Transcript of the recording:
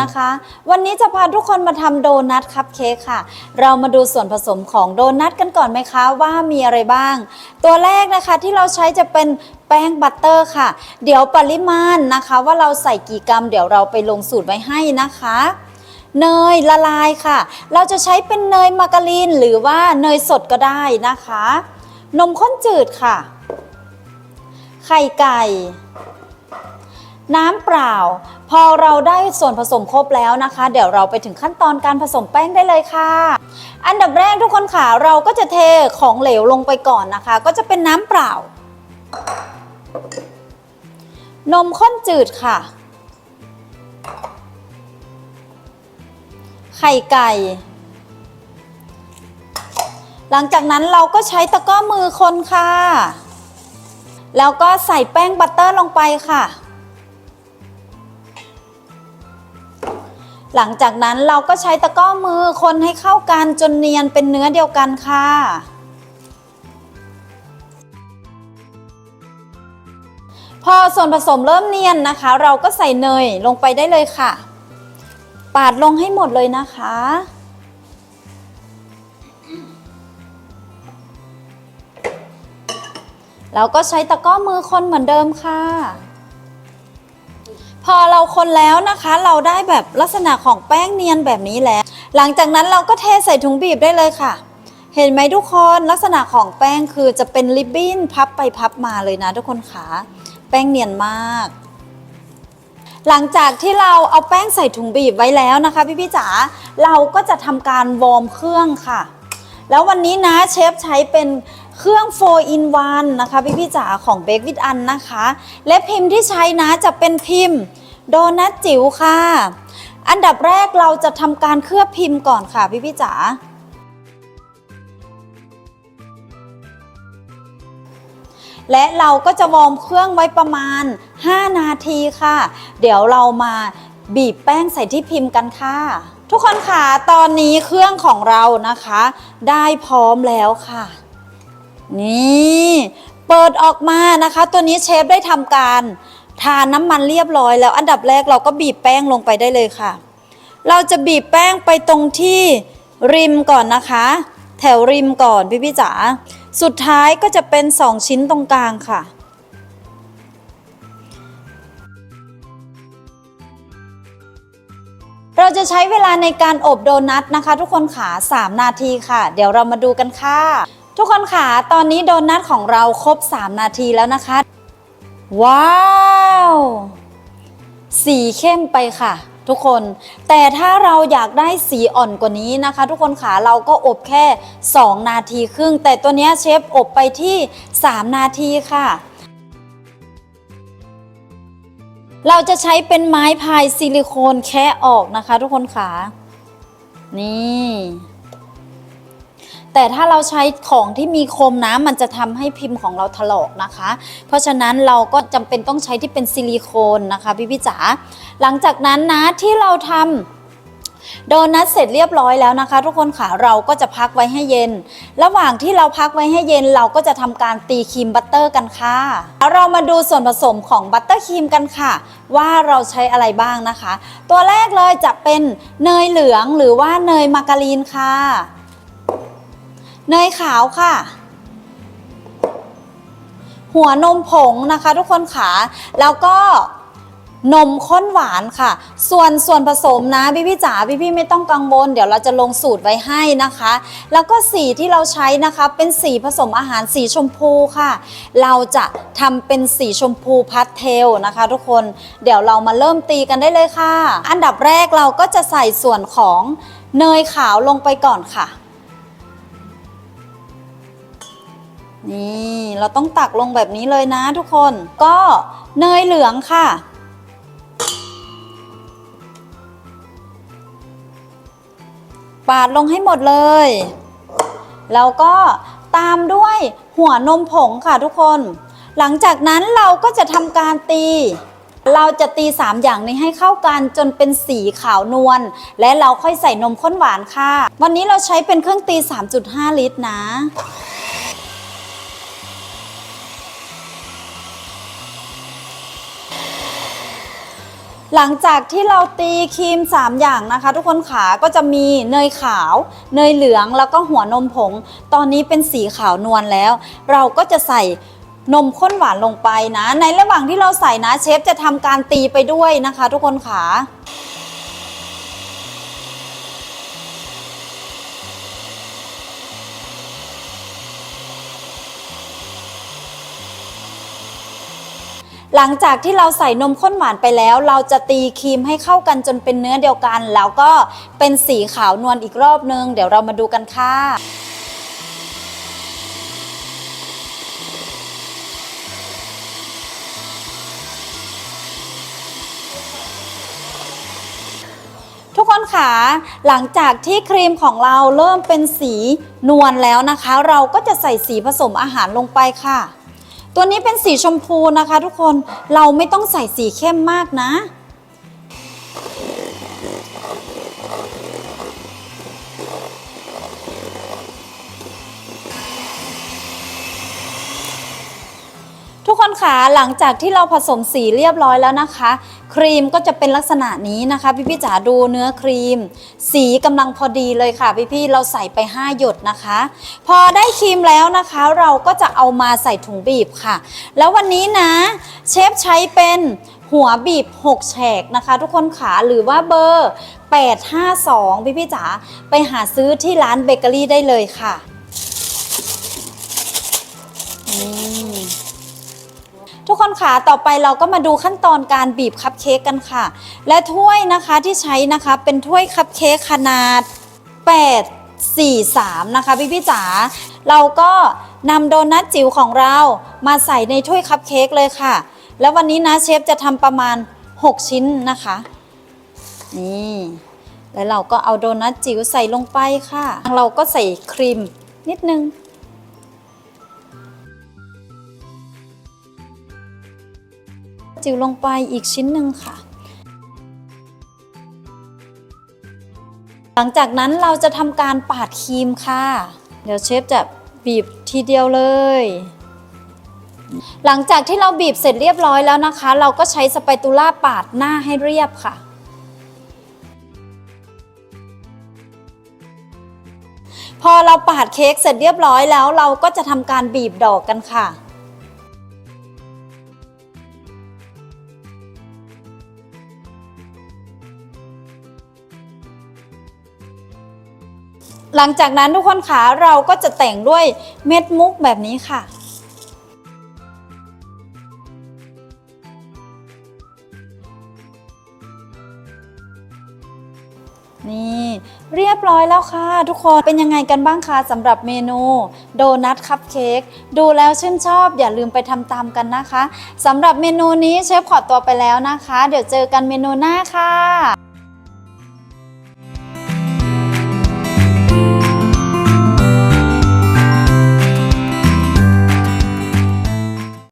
นะคะ วันนี้จะพาทุกคนมาทำโดนัทคัพเค้กค่ะ เรามาดูส่วนผสมของโดนัทกันก่อนไหมคะว่ามีอะไรบ้าง ตัวแรกนะคะที่เราใช้จะเป็นแป้งบัตเตอร์ค่ะ เดี๋ยวปริมาณนะคะ ว่าเราใส่กี่กรัม เดี๋ยวเราไปลงสูตรไว้ให้นะคะเนยละลายค่ะ เราจะใช้เป็นเนยมาการีนหรือว่าเนยสดก็ได้นะคะ นมข้นจืดค่ะ ไข่ไก่ น้ำเปล่า พอเราได้ส่วนผสมครบแล้วนะคะ เดี๋ยวเราไปถึงขั้นตอนการผสมแป้งได้เลยค่ะ อันดับแรกทุกคนค่ะเราก็จะเทของเหลวลงไปก่อนนะคะ ก็จะเป็นน้ำเปล่า นมข้นจืดค่ะ ไข่ไก่ หลังจากนั้นเราก็ใช้ตะก้อมือคนค่ะ แล้วก็ใส่แป้งบัตเตอร์ลงไปค่ะ หลังจากนั้นเราก็ใช้ตะก้อมือคนให้เข้ากันจนเนียนเป็นเนื้อเดียวกันค่ะพอส่วนผสมเริ่มเนียนนะคะ เราก็ใส่เนยลงไปได้เลยค่ะ ปาดลงให้หมดเลยนะคะ แล้วก็ใช้ตะก้อมือคนเหมือนเดิมค่ะ พอเราคนแล้วนะคะ เราได้แบบลักษณะของแป้งเนียนแบบนี้แล้ว หลังจากนั้นเราก็เทใส่ถุงบีบได้เลยค่ะ เห็นไหมทุกคนลักษณะของแป้งคือจะเป็นริบบิ้นพับไปพับมาเลยนะทุกคนขาแป้งเนียนมาก หลังจากที่เราเอาแป้งใส่ถุงบีบไว้แล้วนะคะ พี่พี่จ๋าเราก็จะทำการวอร์มเครื่องค่ะ แล้ววันนี้นะเชฟใช้เป็น เครื่อง 4 in 1 นะคะ พี่พี่จ๋าของ Bake with An นะคะ และพิมพ์ที่ใช้นะจะเป็นพิมพ์โดนัทจิ๋วค่ะ อันดับแรกเราจะทำการเคลือบพิมพ์ก่อนค่ะ พี่พี่จ๋าและเราก็จะวอร์มเครื่องไว้ประมาณ 5 นาทีค่ะ เดี๋ยวเรามาบีบแป้งใส่ที่พิมพ์กันค่ะ ทุกคนค่ะ ตอนนี้เครื่องของเรานะคะ ได้พร้อมแล้วค่ะ นี่เปิดออกมานะคะ ตัวนี้เชฟได้ทำการทาน้ำมันเรียบร้อยแล้วอันดับแรกเราก็บีบแป้งลงไปได้เลยค่ะ เราจะบีบแป้งไปตรงที่ริมก่อนนะคะ แถวริมก่อนพี่พี่จ๋าสุดท้ายก็จะเป็นสองชิ้นตรงกลางค่ะเราจะใช้เวลาในการอบโดนัทนะคะ ทุกคนขา3 นาทีค่ะ เดี๋ยวเรามาดูกันค่ะ ทุกคนขาตอนนี้โดนัทของเราครบ 3 นาทีแล้วนะคะ ว้าวสีเข้มไปค่ะ ทุกคน แต่ถ้าเราอยากได้สีอ่อนกว่านี้นะคะ ทุกคนขาเราก็อบแค่ 2 นาทีครึ่ง แต่ตัวนี้เชฟอบไปที่ 3 นาทีค่ะ เราจะใช้เป็นไม้พายซิลิโคนแคะออกนะคะ ทุกคนขานี่ แต่ถ้าเราใช้ของที่มีคมนะมันจะทำให้พิมพ์ของเราถลอกนะคะ เพราะฉะนั้นเราก็จำเป็นต้องใช้ที่เป็นซิลิโคนนะคะพี่พี่จ๋าหลังจากนั้นนะที่เราทำโดนัทเสร็จเรียบร้อยแล้วนะคะ ทุกคนค่ะเราก็จะพักไว้ให้เย็น ระหว่างที่เราพักไว้ให้เย็น เราก็จะทำการตีครีมบัตเตอร์กันค่ะแล้วเรามาดูส่วนผสมของบัตเตอร์ครีมกันค่ะ ว่าเราใช้อะไรบ้างนะคะ ตัวแรกเลยจะเป็นเนยเหลืองหรือว่าเนยมาการีนค่ะ เนยขาวค่ะ หัวนมผงนะคะทุกคนขาแล้วก็นมข้นหวานค่ะ ส่วนส่วนผสมนะพี่พี่จ๋าพี่พี่ไม่ต้องกังวล เดี๋ยวเราจะลงสูตรไว้ให้นะคะ แล้วก็สีที่เราใช้นะคะ เป็นสีผสมอาหารสีชมพูค่ะ เราจะทำเป็นสีชมพูพาสเทลนะคะ ทุกคนเดี๋ยวเรามาเริ่มตีกันได้เลยค่ะ อันดับแรกเราก็จะใส่ส่วนของเนยขาวลงไปก่อนค่ะ นี่เราต้องตักลงแบบนี้เลยนะทุกคน ก็เนยเหลืองค่ะ ปาดลงให้หมดเลย แล้วก็ตามด้วยหัวนมผงค่ะทุกคน หลังจากนั้นเราก็จะทำการตี เราจะตี 3 อย่างนี้ให้เข้ากันจนเป็นสีขาวนวล และเราค่อยใส่นมข้นหวานค่ะ วันนี้เราใช้เป็นเครื่องตี 3.5 ลิตรนะ หลังจากที่เราตีครีม 3 อย่างนะคะ ทุกคนขาก็จะมีเนยขาว เนยเหลืองแล้วก็หัวนมผง ตอนนี้เป็นสีขาวนวลแล้ว เราก็จะใส่นมข้นหวานลงไปนะ ในระหว่างที่เราใส่นะเชฟจะทำการตีไปด้วยนะคะ ทุกคนขา หลังจากที่เราใส่นมข้นหวานไปแล้ว เราจะตีครีมให้เข้ากันจนเป็นเนื้อเดียวกัน แล้วก็เป็นสีขาวนวลอีกรอบนึง เดี๋ยวเรามาดูกันค่ะทุกคนค่ะหลังจากที่ครีมของเราเริ่มเป็นสีนวลแล้วนะคะ เราก็จะใส่สีผสมอาหารลงไปค่ะ ตัวนี้เป็นสีชมพูนะคะทุกคนเราไม่ต้องใส่สีเข้มมากนะ ทุกคนคะหลังจากที่เราผสมสีเรียบร้อยแล้วนะคะ ครีมก็จะเป็นลักษณะนี้นะคะพี่พี่จ๋าดูเนื้อครีม สีกำลังพอดีเลยค่ะพี่พี่เราใส่ไป 5 หยดนะคะ พอได้ครีมแล้วนะคะ เราก็จะเอามาใส่ถุงบีบค่ะ แล้ววันนี้นะเชฟใช้เป็นหัวบีบ 6 แฉกนะคะ ทุกคนขาหรือว่าเบอร์ 852 พี่พี่จ๋าไปหาซื้อที่ร้านเบเกอรี่ได้เลยค่ะนี่ ทุกคนค่ะต่อไปเราก็มาดูขั้นตอนการบีบคัพเค้กกันค่ะ และถ้วยนะคะที่ใช้นะคะเป็นถ้วยคัพเค้กขนาด 8 4 3 นะคะพี่พี่จ๋าเราก็นำโดนัทจิ๋วของเรามาใส่ในถ้วยคัพเค้กเลยค่ะ แล้ววันนี้นะเชฟจะทำประมาณ 6 ชิ้นนะคะนี่แล้วเราก็เอาโดนัทจิ๋วใส่ลงไปค่ะ เราก็ใส่ครีมนิดนึง จิ๋วลงไปอีกชิ้นหนึ่งค่ะ หลังจากนั้นเราจะทำการปาดครีมค่ะ เดี๋ยวเชฟจะบีบทีเดียวเลย หลังจากที่เราบีบเสร็จเรียบร้อยแล้วนะคะ เราก็ใช้สไปตูล่าปาดหน้าให้เรียบค่ะพอเราปาดเค้กเสร็จเรียบร้อยแล้วเราก็จะทำการบีบดอกกันค่ะ หลังจากนั้นทุกคนขาเราก็จะแต่งด้วยเม็ดมุกแบบนี้ค่ะ นี่เรียบร้อยแล้วค่ะ ทุกคนเป็นยังไงกันบ้างคะสำหรับเมนู โดนัทคัพเค้กดูแล้วชื่นชอบ อย่าลืมไปทำตามกันนะคะสำหรับเมนูนี้เชฟขอตัวไปแล้วนะคะ เดี๋ยวเจอกันเมนูหน้าค่ะ